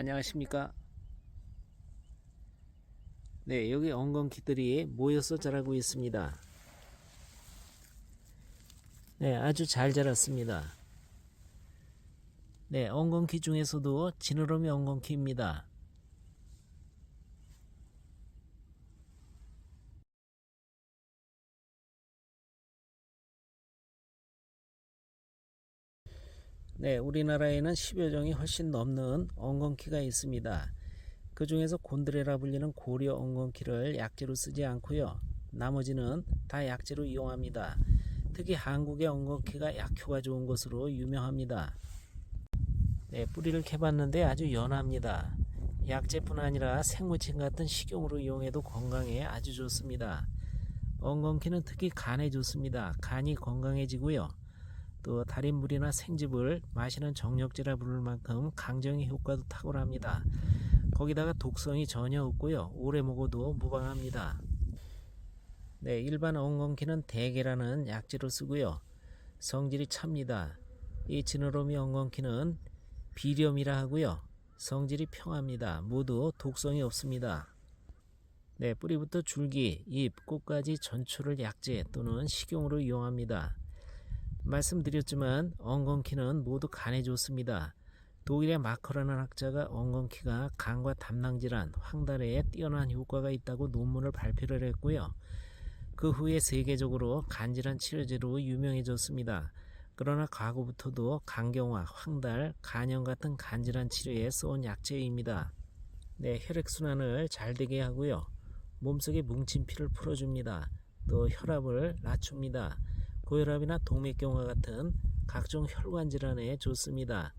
안녕하십니까? 네 여기 엉겅퀴들이 모여서 자라고 있습니다. 네 아주 잘 자랐습니다. 네 엉겅퀴 중에서도 지느러미 엉겅퀴입니다 네, 우리나라에는 10여 종이 훨씬 넘는 엉겅퀴가 있습니다. 그 중에서 곤드레라 불리는 고려 엉겅퀴를 약재로 쓰지 않고요. 나머지는 다 약재로 이용합니다. 특히 한국의 엉겅퀴가 약효가 좋은 것으로 유명합니다. 네, 뿌리를 캐봤는데 아주 연합니다. 약재뿐 아니라 생무침 같은 식용으로 이용해도 건강에 아주 좋습니다. 엉겅퀴는 특히 간에 좋습니다. 간이 건강해지고요. 또 달인물이나 생즙을 마시는 정력제라 부를 만큼 강정의 효과도 탁월합니다. 거기다가 독성이 전혀 없고요. 오래 먹어도 무방합니다. 네, 일반 엉겅퀴는 대게라는 약재로 쓰고요. 성질이 찹니다. 이 지느러미 엉겅퀴는 비렴이라 하고요. 성질이 평합니다. 모두 독성이 없습니다. 네, 뿌리부터 줄기, 잎, 꽃까지 전초를 약재 또는 식용으로 이용합니다. 말씀드렸지만 엉겅퀴는 모두 간에 좋습니다. 독일의 마커라는 학자가 엉겅퀴가 간과 담낭질환, 황달에 뛰어난 효과가 있다고 논문을 발표를 했고요. 그 후에 세계적으로 간질환 치료제로 유명해졌습니다. 그러나 과거부터도 간경화, 황달, 간염 같은 간질환 치료에 써온 약재입니다. 네, 혈액순환을 잘 되게 하고요. 몸속에 뭉친 피를 풀어줍니다. 또 혈압을 낮춥니다. 고혈압이나 동맥경화 같은 각종 혈관 질환에 좋습니다.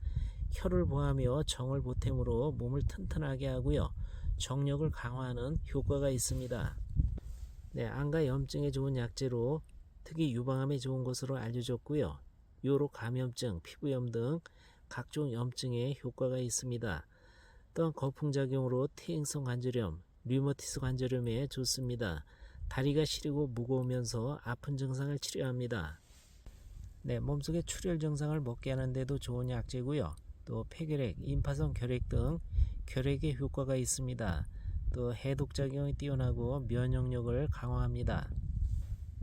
혈을 보하며 정을 보탬으로 몸을 튼튼하게 하고요. 정력을 강화하는 효과가 있습니다. 네, 안과 염증에 좋은 약재로 특히 유방암에 좋은 것으로 알려졌고요. 요로 감염증, 피부염 등 각종 염증에 효과가 있습니다. 또한 거풍작용으로 퇴행성 관절염, 류머티스 관절염에 좋습니다. 다리가 시리고 무거우면서 아픈 증상을 치료합니다. 네, 몸속에 출혈 증상을 먹게 하는데도 좋은 약재고요. 또 폐결핵, 임파선 결핵 등 결핵에 효과가 있습니다. 또 해독 작용이 뛰어나고 면역력을 강화합니다.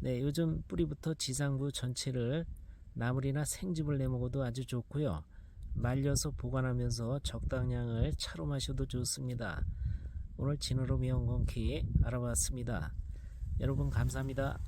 네, 요즘 뿌리부터 지상부 전체를 나물이나 생즙을 내 먹어도 아주 좋고요. 말려서 보관하면서 적당량을 차로 마셔도 좋습니다. 오늘 진으로 미용건키 알아봤습니다. 여러분 감사합니다.